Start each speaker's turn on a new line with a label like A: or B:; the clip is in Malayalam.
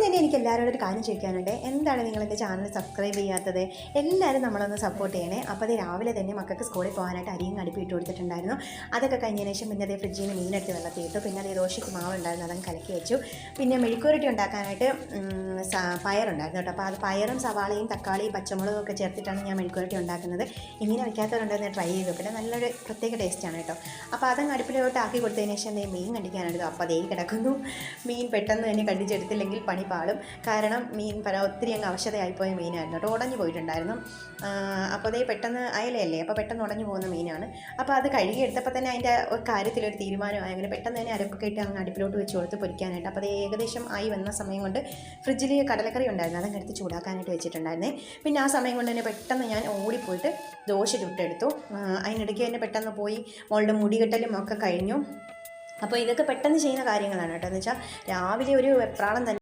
A: ആദ്യം തന്നെ എനിക്ക് എല്ലാവരോടും ഒരു കാര്യം ചോദിക്കാനുണ്ട്. എന്താണ് നിങ്ങൾ എന്റെ ചാനൽ സബ്സ്ക്രൈബ് ചെയ്യാത്തത്? എല്ലാവരും നമ്മളൊന്ന് സപ്പോർട്ട് ചെയ്യണേ. അപ്പോൾ അത് രാവിലെ തന്നെ മക്കൾക്ക് സ്കൂളിൽ പോകാനായിട്ട് അരിയും കടുപ്പി ഇട്ട് കൊടുത്തിട്ടുണ്ടായിരുന്നു. അതൊക്കെ കഴിഞ്ഞതിന് ശേഷം പിന്നെ അതേ ഫ്രിഡ്ജിൽ നിന്ന് മീനെടുത്ത് വെള്ളത്തിൽ ഇട്ടു. പിന്നെ അതേ ദോശയ്ക്ക് മാവുണ്ടായിരുന്നു. അതങ്ങ് കലക്കി വെച്ചു. പിന്നെ മെഴുക്കുരട്ടി ഉണ്ടാക്കാനായിട്ട് പയറുണ്ടായിരുന്നു കേട്ടോ. അപ്പോൾ അത് പയറും സവാളയും തക്കാളിയും പച്ചമുളകും ഒക്കെ ചേർത്തിട്ടാണ് ഞാൻ മെഴുക്കുരട്ടി ഉണ്ടാക്കുന്നത്. ഇങ്ങനെ വയ്ക്കാത്തവരുണ്ടെന്ന് ട്രൈ ചെയ്തു. പിന്നെ നല്ലൊരു പ്രത്യേക ടേസ്റ്റാണ് കേട്ടോ. അപ്പോൾ അതങ്ങ് അടുപ്പിലോട്ട് ആക്കി കൊടുത്തതിന് ശേഷം മീൻ കണ്ടിക്കാനായിരുന്നു അപ്പോൾ അതേ കിടക്കുന്നു. മീൻ പെട്ടെന്ന് തന്നെ കണ്ടിച്ചെടുത്തില്ലെങ്കിൽ പണി പാളും കാരണം മീൻ പല ഒത്തിരി അങ്ങ് അവശതയായിപ്പോയ മീനായിരുന്നു കേട്ടോ. ഉടഞ്ഞു പോയിട്ടുണ്ടായിരുന്നു. അപ്പോൾ അതേ പെട്ടെന്ന് അയലയല്ലേ? അപ്പോൾ പെട്ടെന്ന് ഉടഞ്ഞു പോകുന്ന മീനാണ്. അപ്പോൾ അത് കഴുകിയെടുത്തപ്പോൾ തന്നെ അതിന്റെ കാര്യത്തിലൊരു തീരുമാനമായി. അങ്ങനെ പെട്ടെന്ന് തന്നെ അരപ്പൊക്കെ ഇട്ട് അങ്ങ് അടുപ്പിലോട്ട് വെച്ച് കൊടുത്ത് പൊരിക്കാനായിട്ട്. അപ്പോൾ അത് ഏകദേശം ആയി വന്ന സമയം കൊണ്ട് ഫ്രിഡ്ജിൽ കടലക്കറി ഉണ്ടായിരുന്നു. അതങ്ങ് എടുത്ത് ചൂടാക്കാനായിട്ട് വെച്ചിട്ടുണ്ടായിരുന്നേ. പിന്നെ ആ സമയം കൊണ്ട് തന്നെ പെട്ടെന്ന് ഞാൻ ഓടിപ്പോയിട്ട് ദോശ ചുട്ടെടുത്തു. അതിനിടയ്ക്ക് തന്നെ പെട്ടെന്ന് പോയി മോളുടെ മുടികെട്ടലും ഒക്കെ കഴിഞ്ഞു. അപ്പോൾ ഇതൊക്കെ പെട്ടെന്ന് ചെയ്യുന്ന കാര്യങ്ങളാണ് കേട്ടോ. എന്ന് വെച്ചാൽ രാവിലെ ഒരു വെപ്രാളം തന്നെ